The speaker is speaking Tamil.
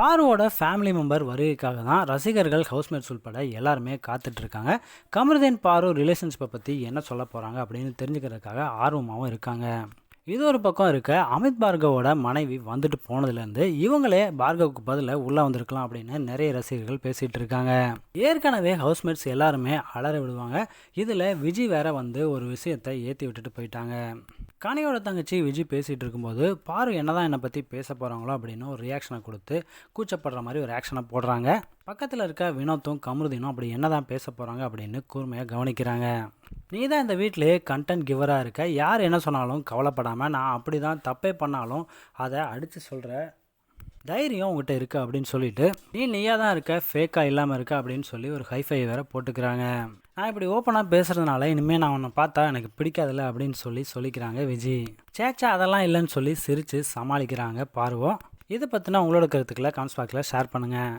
பாருவோட ஃபேமிலி மெம்பர் வருகைக்காக தான் ரசிகர்கள் ஹவுஸ்மேட்ஸ் உட்பட எல்லாருமே காத்துட்ருக்காங்க. கமருதேன் பாரு ரிலேஷன்ஷிப்பை பற்றி என்ன சொல்ல போகிறாங்க அப்படின்னு தெரிஞ்சுக்கிறதுக்காக ஆர்வமாகவும் இருக்காங்க. இது ஒரு பக்கம் இருக்க அமித் பார்கவோட மனைவி வந்துட்டு போனதுலேருந்து இவங்களே பார்கவுக்கு பதிலாக உள்ளே வந்திருக்கலாம் அப்படின்னு நிறைய ரசிகர்கள் பேசிகிட்டு இருக்காங்க ஏற்கனவே ஹவுஸ்மேட்ஸ் எல்லாருமே அலற விடுவாங்க. இதில் விஜய் வேற வந்து ஒரு விஷயத்தை ஏற்றி விட்டுட்டு போயிட்டாங்க. கனியோட தங்கச்சி விஜய் பேசிகிட்டு இருக்கும்போது பாரு என்னதான் என்னை பற்றி பேச போகிறாங்களோ அப்படின்னு ஒரு ரியாக்ஷனை கொடுத்து கூச்சப்படுற மாதிரி ஒரு ஆக்ஷனை போடுறாங்க. பக்கத்தில் இருக்க வினோத்தும் கமருதினும் அப்படி என்னதான் பேச போகிறாங்க அப்படின்னு கூர்மையாக கவனிக்கிறாங்க. நீ தான் இந்த வீட்டிலே கண்டென்ட் கிவராக இருக்க. யார் என்ன சொன்னாலும் கவலைப்படாமல் நான் அப்படி தான் தப்பே பண்ணாலும் அதை அடித்து சொல்கிற தைரியம் உங்ககிட்ட இருக்குது அப்படின்னு சொல்லிட்டு நீ நீயா தான் இருக்க ஃபேக்காக இல்லாமல் இருக்க அப்படின்னு சொல்லி ஒரு ஹைஃபை வேற போட்டுக்கிறாங்க. நான் இப்படி ஓப்பனாக பேசுகிறதுனால இனிமேல் நான் உன்னை பார்த்தா எனக்கு பிடிக்காதுல்ல அப்படின்னு சொல்லி சொல்லிக்கிறாங்க விஜய் சேச்சா அதெல்லாம் இல்லைன்னு சொல்லி சிரித்து சமாளிக்கிறாங்க பார்வோம் இதை பற்றினா உங்களோட கருத்துக்களை கமெண்ட்ஸ் பாக்ஸில் ஷேர் பண்ணுங்கள்